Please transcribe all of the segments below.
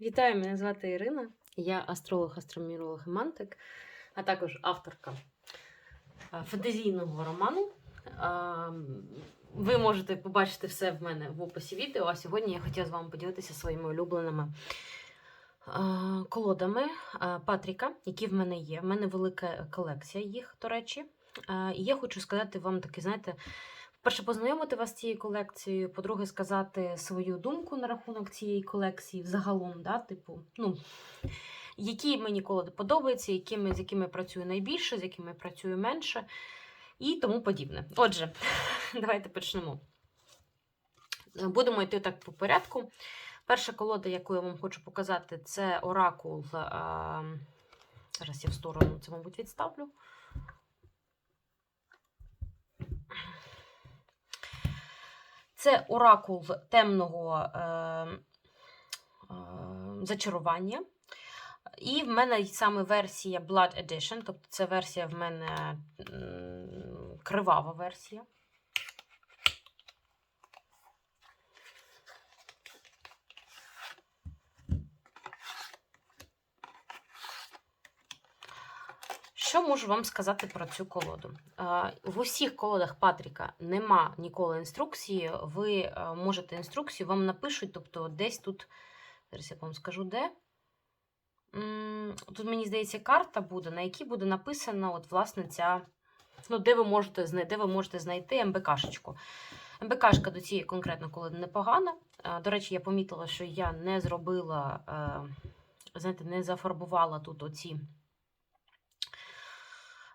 Вітаю, мене звати Ірина. Я астролог, астроміролог і мантик, а також авторка фантазійного роману. Ви можете побачити все в мене в описі відео. А сьогодні я хотіла з вами поділитися своїми улюбленими колодами Патріка, які в мене є. В мене велика колекція їх, до речі. І я хочу сказати вам такий, знаєте, Перше, познайомити вас з цією колекцією, по-друге, сказати свою думку на рахунок цієї колекції взагалом, да, типу, ну, які мені колоди подобаються, якими, з якими працюю найбільше, з якими працюю менше і тому подібне. Отже, давайте почнемо. Будемо йти так по порядку. Перша колода, яку я вам хочу показати, це оракул. Зараз я в сторону це, мабуть, відставлю. Це оракул темного е, е, зачарування. І в мене саме версія Blood Edition, тобто це версія в мене кривава версія. Що можу вам сказати про цю колоду? Е, В усіх колодах Патріка нема ніколи інструкції. Ви е, можете інструкцію, вам напишуть, тобто десь тут, зараз я вам скажу де. Тут, мені здається, карта буде, на якій буде написана, от, власне, ця, ну, де ви можете, зна- де ви можете знайти МБКшечку. МБКшка до цієї конкретно колоди непогана. Е, До речі, я помітила, що я не зробила, знаєте, не зафарбувала тут оці.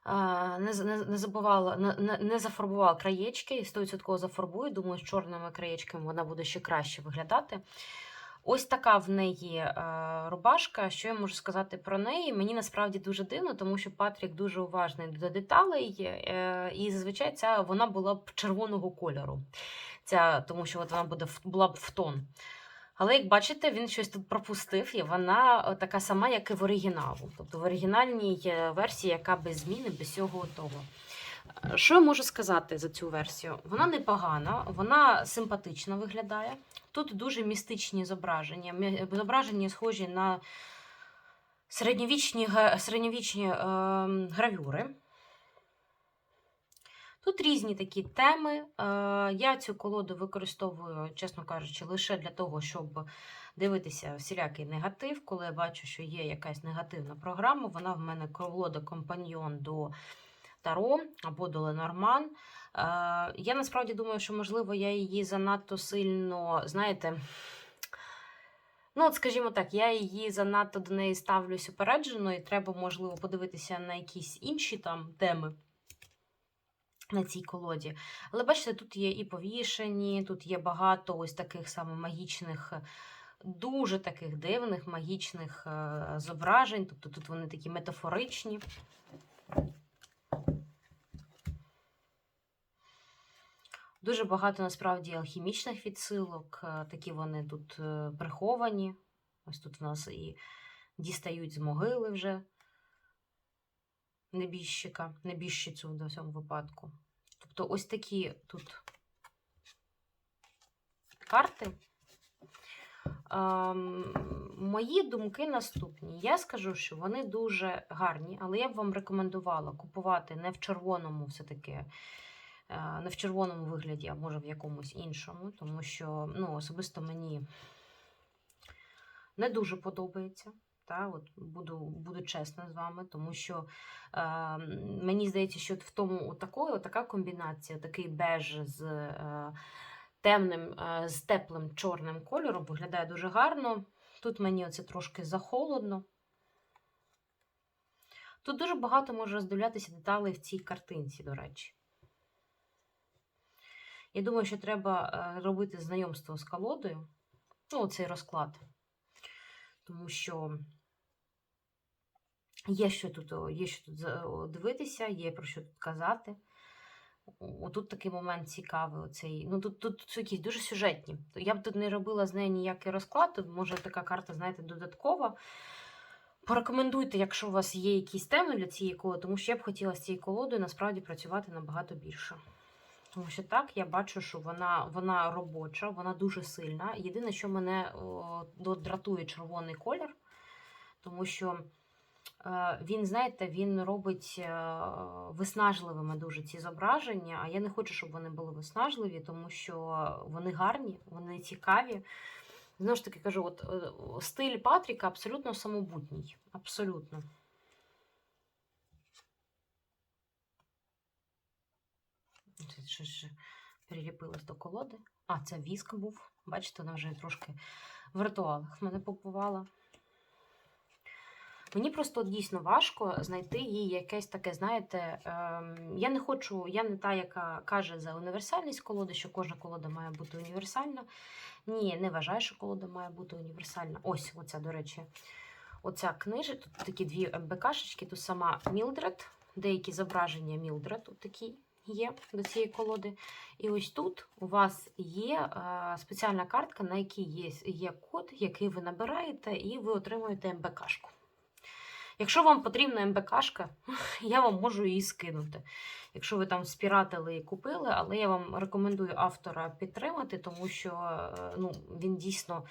Не, не, забувала, не, не, зафарбувала краєчки, і 100% зафарбую. Думаю, з чорними краєчками вона буде ще краще виглядати. Ось така в неї е, рубашка. Що я можу сказати про неї? Мені насправді дуже дивно, тому що Патрік дуже уважний до деталей, е, і зазвичай ця вона була б червоного кольору. Ця, тому що от вона буде в- була б в тон. Але як бачите, він щось тут пропустив, і вона е, така сама, як і в оригіналу. Тобто в оригінальній е, версії, яка без зміни, без всього того. Е, Що я можу сказати за цю версію? Вона непогана, вона симпатично виглядає. Тут дуже містичні зображення. Зображення схожі на середньовічні, середньовічні е, гравюри. Тут різні такі теми. Е, Я цю колоду використовую, чесно кажучи, лише для того, щоб дивитися всілякий негатив. Коли я бачу, що є якась негативна програма, вона в мене колода компаньйон до Таро або до Ленорман. Е, Я насправді думаю, що, можливо, я її занадто сильно, знаєте. Ну, от, скажімо так, я її занадто до неї ставлюсь упереджено, і треба, можливо, подивитися на якісь інші там теми на цій колоді. Але бачите, тут є і повішені, тут є багато ось таких саме магічних, дуже таких дивних магічних е, зображень. Тобто тут вони такі метафоричні. Дуже багато насправді алхімічних відсилок, е, такі вони тут е, приховані. Ось тут в нас і дістають з могили вже небіжчика, небіжчицю в цьому випадку. Тобто ось такі тут карти. Ем, мої думки наступні. Я скажу, що вони дуже гарні, але я б вам рекомендувала купувати не в червоному, все-таки, е, не в червоному вигляді, а може в якомусь іншому, тому що ну, особисто мені не дуже подобається. Та, от буду, буду чесна з вами, тому що е, мені здається, що в тому от такої, така комбінація, такий беж з е, темним, е, з теплим чорним кольором виглядає дуже гарно. Тут мені оце трошки захолодно. Тут дуже багато може роздивлятися деталей в цій картинці, до речі. Я думаю, що треба е, робити знайомство з колодою, ну, цей розклад. Тому що є що тут, є що тут дивитися, є про що тут казати. О, Тут такий момент цікавий. Оцей. Ну, тут, тут якісь дуже сюжетні. Я б тут не робила з нею ніякий розклад. Тут може така карта, знаєте, додаткова. Порекомендуйте, якщо у вас є якісь теми для цієї колоди, тому що я б хотіла з цією колодою насправді працювати набагато більше. Тому що так, я бачу, що вона, вона робоча, вона дуже сильна. Єдине, що мене о, дратує червоний колір, тому що е, він, знаєте, він робить е, виснажливими дуже ці зображення. А я не хочу, щоб вони були виснажливі, тому що вони гарні, вони цікаві. Знову ж таки кажу, от е, стиль Патріка абсолютно самобутній. Абсолютно. Це щось ще приліпилось до колоди. А, це віск був. Бачите, вона вже трошки в ритуалах мене побувала. Мені просто дійсно важко знайти їй якесь таке, знаєте, ем, я не хочу, я не та, яка каже за універсальність колоди, що кожна колода має бути універсальна. Ні, не вважаю, що колода має бути універсальна. Ось, оця, до речі, оця книжка, тут такі дві МБКшечки, тут сама Мілдред, деякі зображення Мілдред, тут такі є до цієї колоди. І ось тут у вас є е, спеціальна картка, на якій є, є код, який ви набираєте, і ви отримуєте МБКшку. Якщо вам потрібна МБКшка, я вам можу її скинути. Якщо ви там спіратили і купили, але я вам рекомендую автора підтримати, тому що е, ну, він дійсно.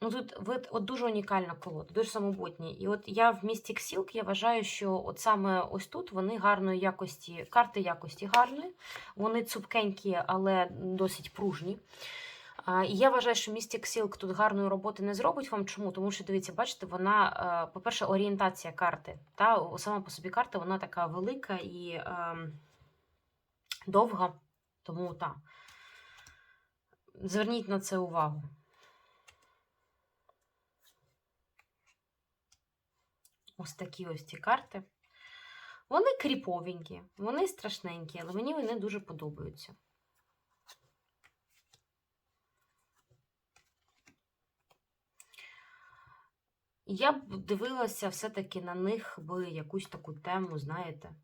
Ну, тут ви, от дуже унікальна колода, дуже самобутня. І от я в Mystic Silk, я вважаю, що от саме ось тут вони гарної якості, карти якості гарної, вони цупкенькі, але досить пружні. І я вважаю, що Mystic Silk тут гарної роботи не зробить вам. Чому? Тому що, дивіться, бачите, вона, е, по-перше, орієнтація карти. Та, сама по собі карта, вона така велика і е, довга. Тому так. Зверніть на це увагу. Ось такі ось ці карти. Вони кріповенькі, вони страшненькі, але мені вони дуже подобаються. Я б дивилася все-таки на них би якусь таку тему, знаєте,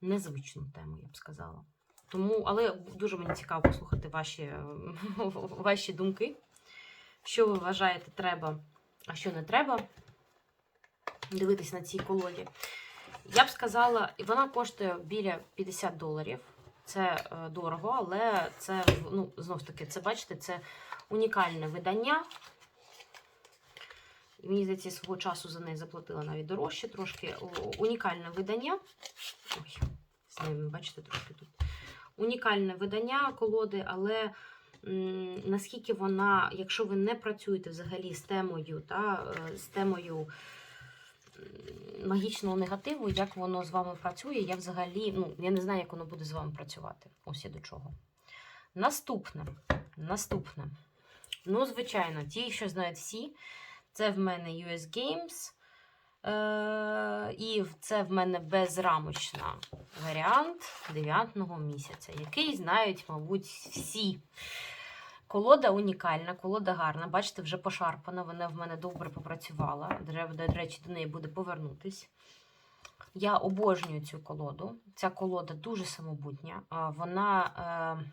незвичну тему, я б сказала. Тому, але дуже мені цікаво послухати ваші, ваші думки. Що ви вважаєте, треба, а що не треба дивитись на цій колоді. Я б сказала, вона коштує біля 50 доларів. Це е, дорого, але це, ну, знов таки, це бачите, це унікальне видання. Мені здається, свого часу за неї заплатила навіть дорожче трошки. Унікальне видання. Ой, з ними, бачите, трошки тут. Унікальне видання колоди, але м, наскільки вона, якщо ви не працюєте взагалі з темою, та, е, з темою магічного негативу, як воно з вами працює, я взагалі, ну, я не знаю, як воно буде з вами працювати. Ось я до чого. Наступне. Наступне. Ну, звичайно, ті, що знають всі, це в мене US Games. Е, і це в мене безрамочна варіант 9 місяця, який знають, мабуть, всі. Колода унікальна, колода гарна. Бачите, вже пошарпана, вона в мене добре попрацювала. До речі, до неї буде повернутись. Я обожнюю цю колоду. Ця колода дуже самобутня. Вона. Е,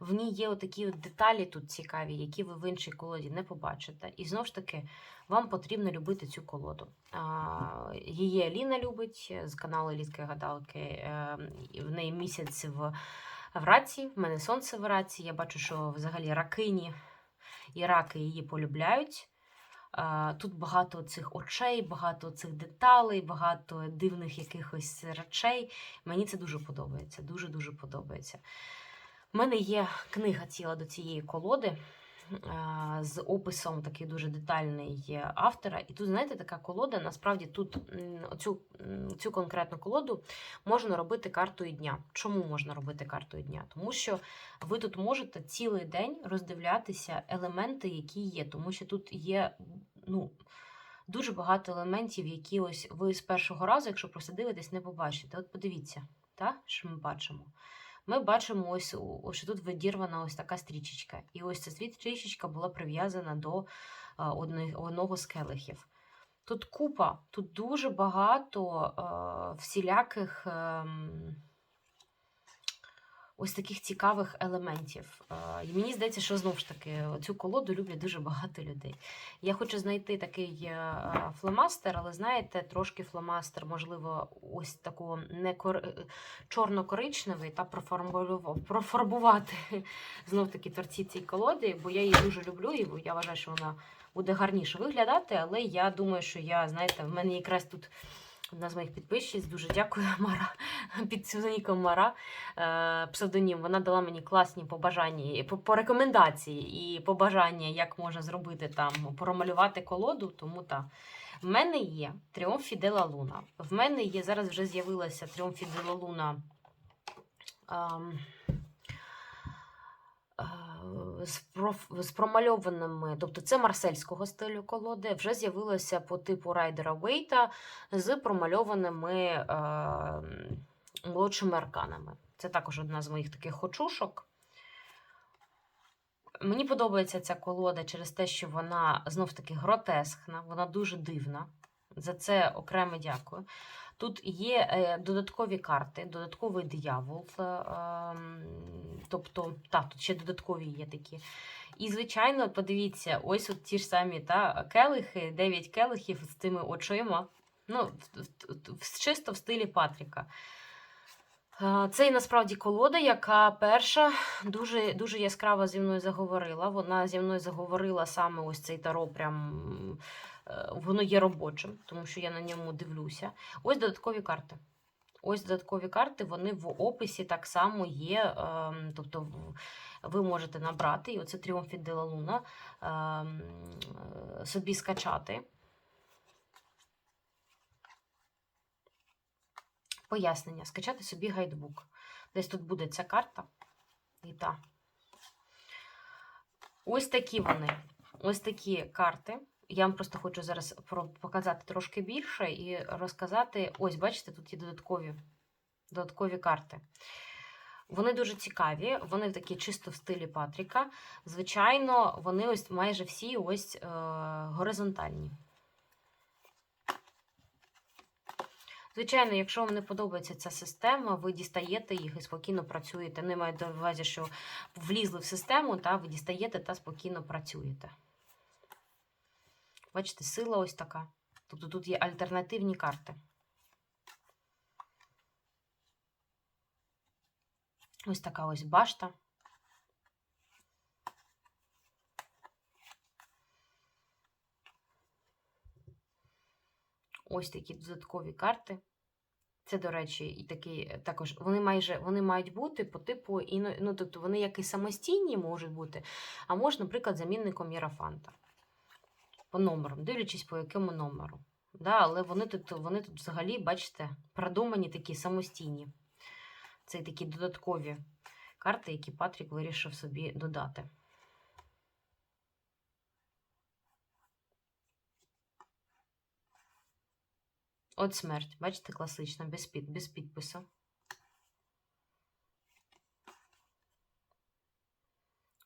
в ній є отакі от деталі тут цікаві, які ви в іншій колоді не побачите. І знову ж таки, вам потрібно любити цю колоду. Її Аліна любить з каналу Ліської гадалки. Е, В неї місяць в, в раці, в мене сонце в раці. Я бачу, що взагалі ракині і раки її полюбляють. Тут багато цих очей, багато цих деталей, багато дивних якихось речей. Мені це дуже подобається. Дуже-дуже подобається. У мене є книга ціла до цієї колоди з описом такий дуже детальний е, автора. І тут, знаєте, така колода, насправді тут м, цю конкретну колоду можна робити картою дня. Чому можна робити картою дня? Тому що ви тут можете цілий день роздивлятися елементи, які є, тому що тут є ну, дуже багато елементів, які ось ви з першого разу, якщо просто дивитесь, не побачите. От подивіться, та, що ми бачимо. Ми бачимо, ось, що тут видірвана ось така стрічечка. І ось ця стрічечка була прив'язана до одного з келихів. Тут купа, тут дуже багато е, всіляких ем, ось таких цікавих елементів. І мені здається, що знову ж таки цю колоду люблять дуже багато людей. Я хочу знайти такий е, фломастер, але знаєте, трошки фломастер, можливо, ось такого не кор... е, чорно-коричневий та профарбувати знов таки творці цієї колоди, бо я її дуже люблю, і я вважаю, що вона буде гарніше виглядати, але я думаю, що я, знаєте, в мене якраз тут одна з моїх підписчиць, дуже дякую, Мара, під псевдоніком Мара, е, псевдонім. Вона дала мені класні побажання, по, по рекомендації і побажання, як можна зробити там, промалювати колоду, тому так. В мене є Тріумф Фідела Луна. В мене є, зараз вже з'явилася Тріумф Фідела Луна. ем, е, з, промальованими, тобто це марсельського стилю колоди, вже з'явилося по типу райдера Вейта з промальованими е... молодшими арканами. Це також одна з моїх таких хочушок. Мені подобається ця колода через те, що вона знов таки гротескна, вона дуже дивна. За це окремо дякую. Тут є е, додаткові карти, додатковий диявол. ем, тобто, так, тут ще додаткові є такі. І, звичайно, подивіться, ось от ті ж самі та, келихи, 9 келихів з тими очима. Ну, чисто в стилі Патріка. Е, Це і насправді колода, яка перша дуже, дуже яскраво зі мною заговорила. Вона зі мною заговорила саме ось цей таро, прям е, воно є робочим, тому що я на ньому дивлюся. Ось додаткові карти. Ось додаткові карти, вони в описі так само є. ем, Тобто ви можете набрати, і оце Тріумф від Дела Луна ем, е, собі скачати. Пояснення. Скачати собі гайдбук. Десь тут буде ця карта. І та. Ось такі вони. Ось такі карти. Я вам просто хочу зараз показати трошки більше і розказати. Ось, бачите, тут є додаткові, додаткові карти. Вони дуже цікаві, вони такі чисто в стилі Патріка. Звичайно, вони ось майже всі ось е, горизонтальні. Звичайно, якщо вам не подобається ця система, ви дістаєте їх і спокійно працюєте. Не маю на увазі, що влізли в систему, та ви дістаєте та спокійно працюєте. Бачите, сила ось така. Тобто тут є альтернативні карти. Ось така ось башта. Ось такі додаткові карти. Це, до речі, і такий е, також вони майже вони мають бути по типу, ну, тобто вони як і самостійні можуть бути, а може, наприклад, замінником Єрафанта. По номерам, дивлячись по якому номеру. Да, але вони тут, вони тут взагалі, бачите, продумані такі самостійні. Це такі додаткові карти, які Патрік вирішив собі додати. От смерть, бачите, класична, без, під, без підпису.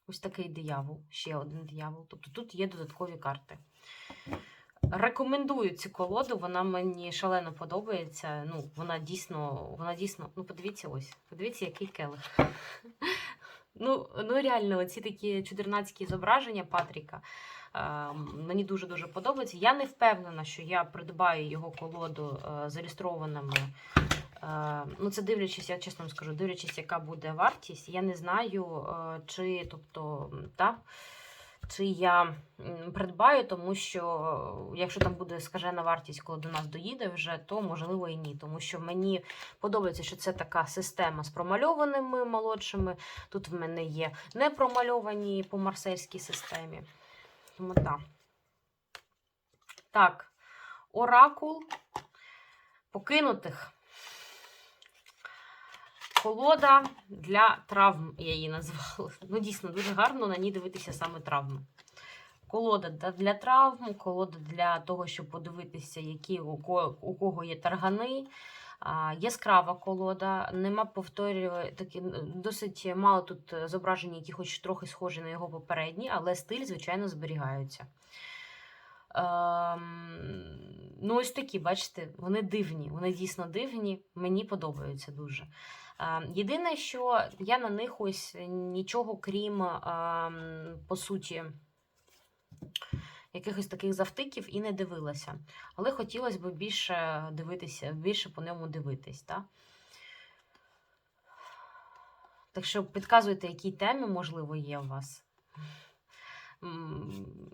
Ось такий диявол, ще один диявол. Тобто тут є додаткові карти. Рекомендую цю колоду, вона мені шалено подобається. Ну, вона дійсно, вона дійсно, ну подивіться ось, подивіться, який келих. Ну, ну реально, ці такі чудернацькі зображення Патріка. е, Мені дуже-дуже подобається. Я не впевнена, що я придбаю його колоду е, з ілюстрованими. Е, Ну, це дивлячись, я чесно вам скажу, дивлячись, яка буде вартість. Я не знаю, е, чи, тобто, та, чи я придбаю, тому що е, якщо там буде скажена вартість, коли до нас доїде вже, то можливо і ні. Тому що мені подобається, що це така система з промальованими молодшими. Тут в мене є не промальовані по марсельській системі. Тому так. Так, оракул покинутих. Колода для травм, я її назвала. Ну, дійсно, дуже гарно на ній дивитися саме травми. Колода для травм, колода для того, щоб подивитися, які у кого, є таргани. Яскрава колода, нема повторюю, такі досить мало тут зображень, які хоч трохи схожі на його попередні, але стиль, звичайно, зберігаються. Ем, ну, ось такі, бачите, вони дивні, вони дійсно дивні, мені подобаються дуже. Єдине, що я на них ось нічого крім, по суті, якихось таких завтиків і не дивилася. Але хотілося б більше дивитися, більше по ньому дивитись. Так? Так що підказуйте, які теми, можливо, є у вас.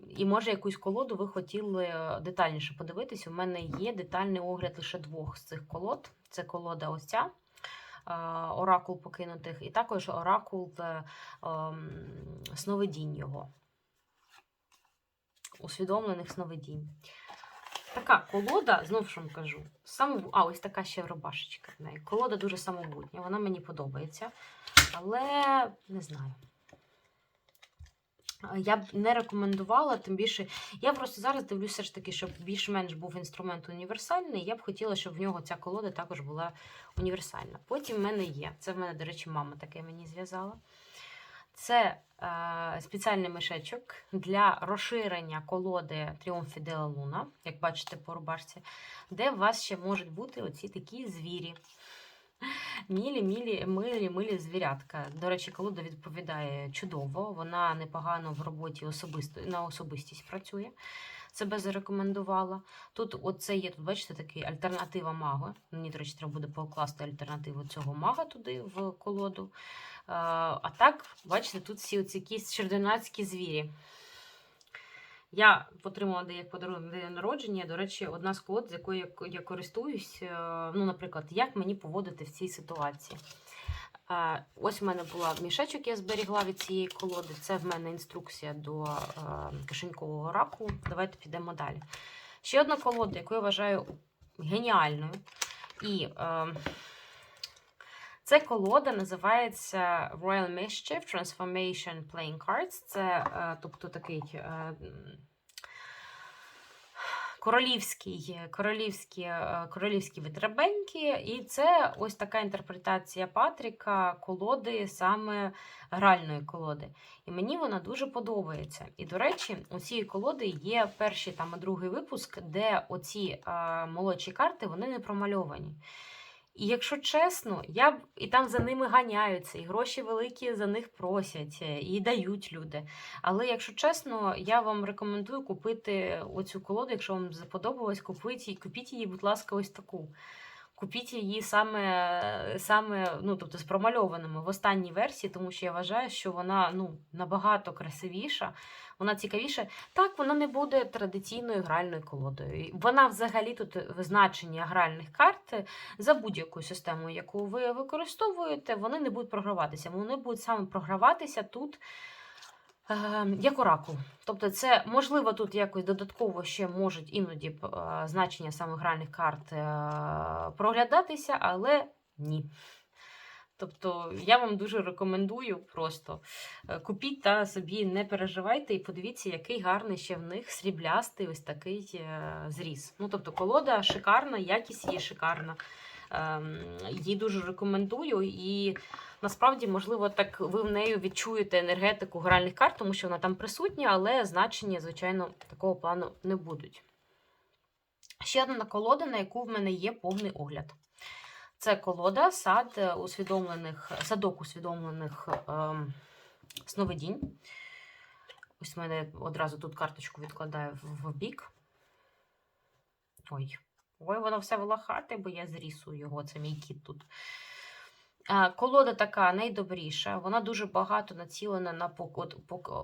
І може якусь колоду ви хотіли детальніше подивитись. У мене є детальний огляд лише двох з цих колод. Це колода ось ця, оракул покинутих, і також оракул ем, сновидінь його. Усвідомлених сновидінь. Така колода, знову ж вам кажу, саму... а ось така ще рубашечка в неї. Колода дуже самобутня, вона мені подобається. Але не знаю. А, Я б не рекомендувала, тим більше. Я просто зараз дивлюся ж таки, щоб більш-менш був інструмент універсальний. Я б хотіла, щоб в нього ця колода також була універсальна. Потім в мене є. Це в мене, до речі, мама таке мені зв'язала. Це е, спеціальний мішечок для розширення колоди Тріумф Фіделя Луна, як бачите по рубашці, де у вас ще можуть бути оці такі звірі. Мілі, мілі, милі, милі звірятка. До речі, колода відповідає чудово. Вона непогано в роботі особисто на особистість працює. Себе зарекомендувала. Тут оце є, тут, бачите, такий альтернатива мага. Мені, до речі, треба буде покласти альтернативу цього мага туди в колоду. Е, А так, бачите, тут всі оці якісь чординацькі звірі. Я отримала де як подарунок на день народження. До речі, одна з колод, з якою я, користуюсь. е, Ну, наприклад, як мені поводити в цій ситуації. Е, Ось в мене була мішечок, я зберігла від цієї колоди. Це в мене інструкція до е, кишенькового раку. Давайте підемо далі. Ще одна колода, яку я вважаю геніальною. І це колода називається Royal Mischief Transformation Playing Cards. Це, е, тобто, такий. е, Королівський, королівські, е, королівські витребеньки, і це ось така інтерпретація Патріка колоди, саме гральної колоди. І мені вона дуже подобається. І, до речі, у цієї колоди є перший там і другий випуск, де оці молодші карти вони не промальовані. І якщо чесно, я б і там за ними ганяються, і гроші великі за них просять, е, і дають люди. Але якщо чесно, я вам рекомендую купити оцю колоду, якщо вам сподобалось, купіть, купіть її, будь ласка, ось таку. Купіть її саме, саме ну, тобто з промальованими в останній версії, тому що я вважаю, що вона ну, набагато красивіша, вона цікавіша. Так, вона не буде традиційною гральною колодою. Вона взагалі тут визначення гральних карт за будь-яку систему, яку ви використовуєте, вони не будуть програватися. Вони будуть саме програватися тут. Е, Як оракул. Тобто, це можливо тут якось додатково ще можуть іноді е, значення саме гральних карт е, проглядатися, але ні. Тобто я вам дуже рекомендую просто е, купіть та собі не переживайте і подивіться, який гарний ще в них сріблястий ось такий зріз. Ну, тобто, колода шикарна, якість її шикарна. Ем, Її дуже рекомендую. І насправді, можливо, так ви в неї відчуєте енергетику гральних карт, тому що вона там присутня, але значення, звичайно, такого плану не будуть. Ще одна колода, на яку в мене є повний огляд. Це колода сад усвідомлених, садок усвідомлених ем, сновидінь. Ось в мене одразу тут карточку відкладаю в бік. Ой, ой, воно все волохате, бо я зрісу його, це мій кіт тут. Колода така найдобріша, вона дуже багато націлена на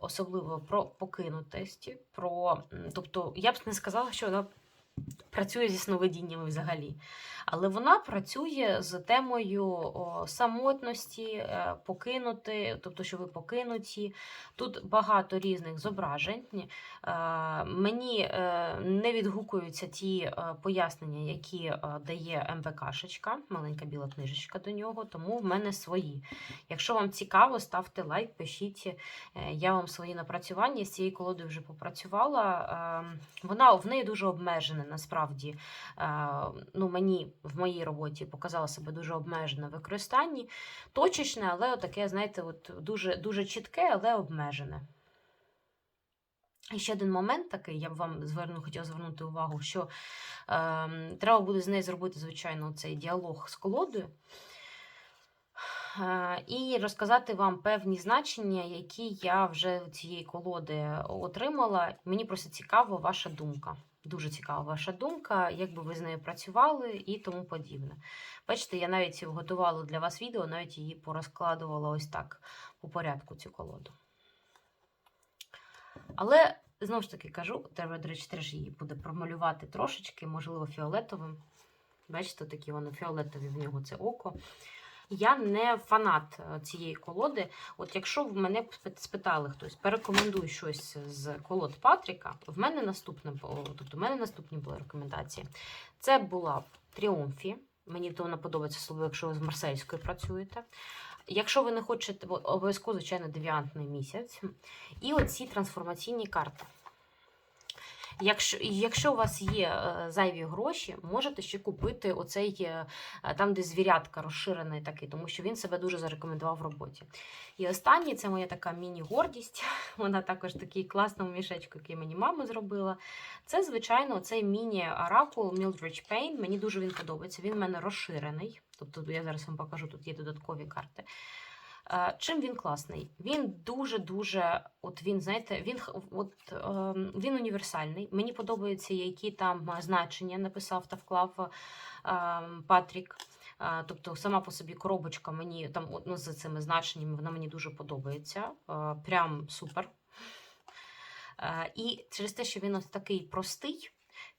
особливо про покинутості. Про, тобто, я б не сказала, що вона працює зі сновидіннями взагалі. Але вона працює з темою самотності, е, покинути, тобто, що ви покинуті. Тут багато різних зображень. Е, Мені е, не відгукуються ті пояснення, які дає МВКшечка, маленька біла книжечка до нього, тому в мене свої. Якщо вам цікаво, ставте лайк, пишіть. Я вам свої напрацювання з цією колодою вже попрацювала. Е, Вона в неї дуже обмежена насправді. Е, Ну, мені в моїй роботі показала себе дуже обмежене в використанні. Точечне, але таке, знаєте, от дуже, дуже чітке, але обмежене. І ще один момент такий, я б вам зверну, хотіла звернути увагу, що е, треба буде з нею зробити, звичайно, цей діалог з колодою. е, і розказати вам певні значення, які я вже цієї колоди отримала. Мені просто цікава ваша думка. Дуже цікава ваша думка, як би ви з нею працювали і тому подібне. Бачите, я навіть готувала для вас відео, навіть її порозкладувала ось так по порядку цю колоду. Але знову ж таки кажу, треба, до речі, теж її буде промалювати трошечки, можливо, фіолетовим. Бачите, такі воно фіолетові в нього це око. Я не фанат е, цієї колоди. От якщо в мене спитали хтось, порекомендуй щось з колод Патріка, в мене наступне тобто в мене наступні були рекомендації. Це була Тріумфі. Мені то вона подобається, особливо, якщо ви з Марсельською працюєте. Якщо ви не хочете, обов'язково, звичайно, девіантний місяць. І оці трансформаційні карти. Якщо, якщо у вас є е, зайві гроші, можете ще купити оцей е, там, де звірятка розширений такий, тому що він себе дуже зарекомендував в роботі. І останнє це моя така міні-гордість. Вона також такий класному мішечку, який мені мама зробила. Це, звичайно, цей міні-оракул Mildred Payne. Мені дуже він подобається. Він в мене розширений. Тобто, я зараз вам покажу, тут є додаткові карти. Чим він класний? Він дуже-дуже, от він, знаєте, він от, е, він універсальний. Мені подобається, які там значення написав та вклав е, Патрік. Тобто сама по собі коробочка мені там ну, з цими значеннями вона мені дуже подобається. Прям супер. І через те, що він ось такий простий,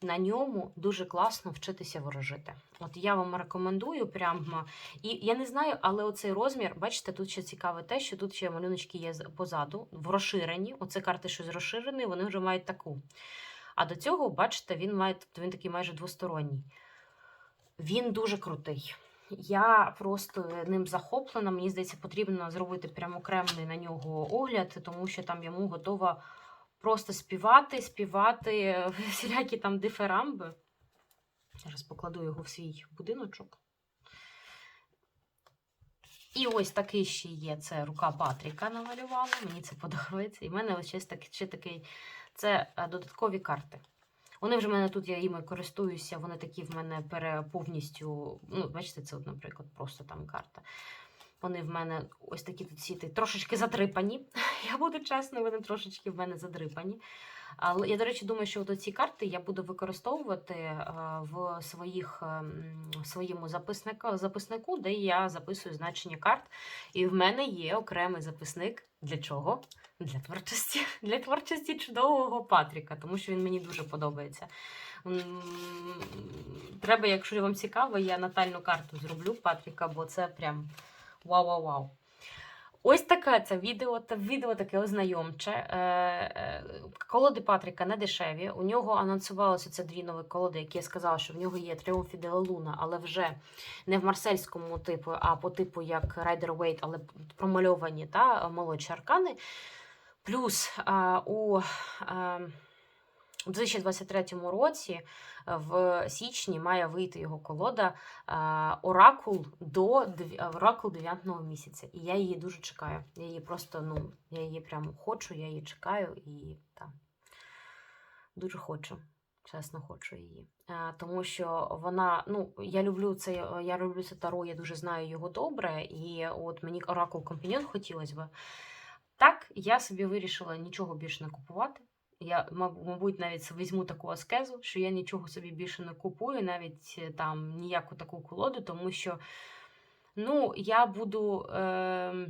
на ньому дуже класно вчитися ворожити. От я вам рекомендую прям. І я не знаю, але оцей розмір, бачите, тут ще цікаве те, що тут ще малюночки є позаду, в розширенні. Оце карти щось розширені, вони вже мають таку. А до цього, бачите, він має, тобто він такий майже двосторонній. Він дуже крутий. Я просто ним захоплена. Мені здається, потрібно зробити прям окремий на нього огляд, тому що там йому готова просто співати, співати всілякі там диферамби. Зараз покладу його в свій будиночок. І ось такий ще є. Це рука Патріка намалювала. Мені це подобається. І в мене ось ще, так, ще такий це е, додаткові карти. Вони вже в мене тут, я їми користуюся, вони такі в мене пере повністю. Ну, бачите, це, от, наприклад, просто там карта. Вони в мене ось такі тут сіти трошечки затрипані. Я буду чесно, вони трошечки в мене задрипані. Але я, до речі, думаю, що от ці карти я буду використовувати е, в своїх, ем, в своєму записнику, записнику, де я записую значення карт. І в мене є окремий записник. Для чого? Для творчості. Для творчості чудового Патріка, тому що він мені дуже подобається. Треба, якщо вам цікаво, я натальну карту зроблю Патріка, бо це прям вау-вау-вау. Ось таке це відео, та відео таке ознайомче. Е, е, Колоди Патріка не дешеві. У нього анонсувалося це дві нові колоди, які я сказала, що в нього є ла Луна, але вже не в марсельському типу, а по типу як Rider Waite, але промальовані та молодші аркани. Плюс а, у а, у 2023 році е, в січні має вийти його колода Оракул до Оракул 9 місяця. І я її дуже чекаю. Я її просто, ну, я її прямо хочу, я її чекаю і там дуже хочу. Чесно, хочу її. Тому що вона, ну, я люблю це, я люблю це таро, я дуже знаю його добре, і от мені Оракул Компаньон хотілося б. Так, я собі вирішила нічого більше не купувати. Я, мабуть, навіть візьму таку аскезу, що я нічого собі більше не купую, навіть е, там ніяку таку колоду, тому що ну, я буду. Е-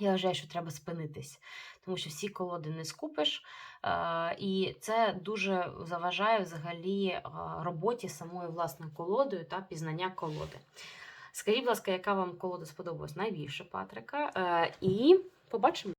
я вважаю, що треба спинитись, тому що всі колоди не скупиш. Е, і це дуже заважає взагалі е, роботі самою власною колодою та пізнання колоди. Скажіть, будь ласка, яка вам колода сподобалась найбільше, Патрика? Е, і побачимо.